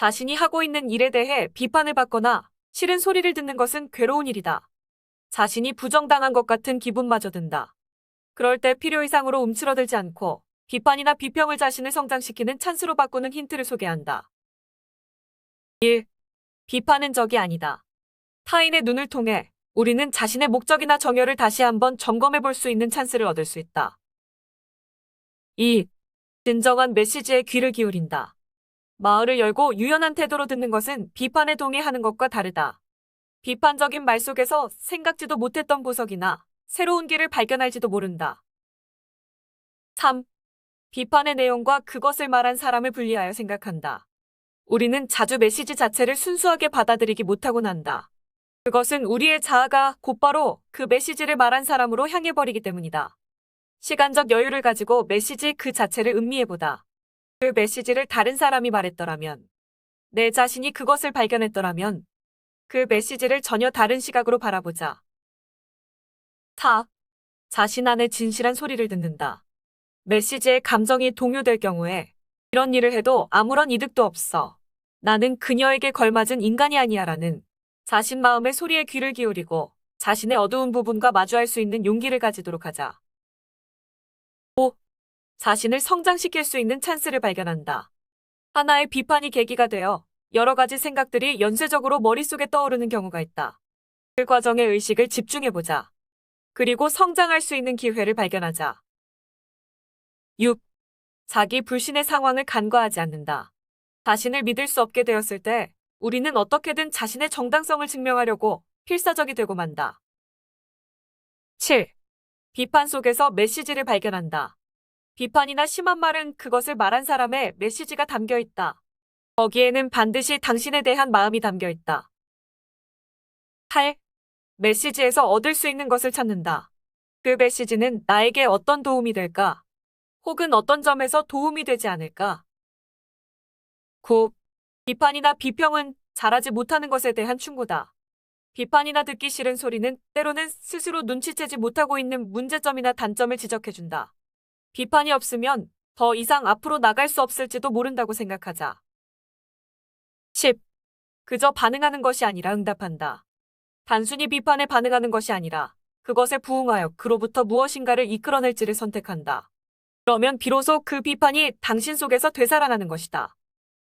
자신이 하고 있는 일에 대해 비판을 받거나 싫은 소리를 듣는 것은 괴로운 일이다. 자신이 부정당한 것 같은 기분마저 든다. 그럴 때 필요 이상으로 움츠러들지 않고 비판이나 비평을 자신을 성장시키는 찬스로 바꾸는 힌트를 소개한다. 1. 비판은 적이 아니다. 타인의 눈을 통해 우리는 자신의 목적이나 정열을 다시 한번 점검해 볼 수 있는 찬스를 얻을 수 있다. 2. 진정한 메시지에 귀를 기울인다. 마을을 열고 유연한 태도로 듣는 것은 비판에 동의하는 것과 다르다. 비판적인 말 속에서 생각지도 못했던 보석이나 새로운 길을 발견할지도 모른다. 3. 비판의 내용과 그것을 말한 사람을 분리하여 생각한다. 우리는 자주 메시지 자체를 순수하게 받아들이기 못하곤 한다. 그것은 우리의 자아가 곧바로 그 메시지를 말한 사람으로 향해버리기 때문이다. 시간적 여유를 가지고 메시지 그 자체를 음미해보다. 그 메시지를 다른 사람이 말했더라면, 내 자신이 그것을 발견했더라면, 그 메시지를 전혀 다른 시각으로 바라보자. 4. 자신 안에 진실한 소리를 듣는다. 메시지에 감정이 동요될 경우에 이런 일을 해도 아무런 이득도 없어. 나는 그녀에게 걸맞은 인간이 아니야 라는 자신 마음의 소리에 귀를 기울이고 자신의 어두운 부분과 마주할 수 있는 용기를 가지도록 하자. 5. 자신을 성장시킬 수 있는 찬스를 발견한다. 하나의 비판이 계기가 되어 여러 가지 생각들이 연쇄적으로 머릿속에 떠오르는 경우가 있다. 그 과정의 의식을 집중해보자. 그리고 성장할 수 있는 기회를 발견하자. 6. 자기 불신의 상황을 간과하지 않는다. 자신을 믿을 수 없게 되었을 때 우리는 어떻게든 자신의 정당성을 증명하려고 필사적이 되고 만다. 7. 비판 속에서 메시지를 발견한다. 비판이나 심한 말은 그것을 말한 사람의 메시지가 담겨 있다. 거기에는 반드시 당신에 대한 마음이 담겨 있다. 8. 메시지에서 얻을 수 있는 것을 찾는다. 그 메시지는 나에게 어떤 도움이 될까? 혹은 어떤 점에서 도움이 되지 않을까? 9. 비판이나 비평은 잘하지 못하는 것에 대한 충고다. 비판이나 듣기 싫은 소리는 때로는 스스로 눈치채지 못하고 있는 문제점이나 단점을 지적해준다. 비판이 없으면 더 이상 앞으로 나갈 수 없을지도 모른다고 생각하자. 10. 그저 반응하는 것이 아니라 응답한다. 단순히 비판에 반응하는 것이 아니라 그것에 부응하여 그로부터 무엇인가를 이끌어낼지를 선택한다. 그러면 비로소 그 비판이 당신 속에서 되살아나는 것이다.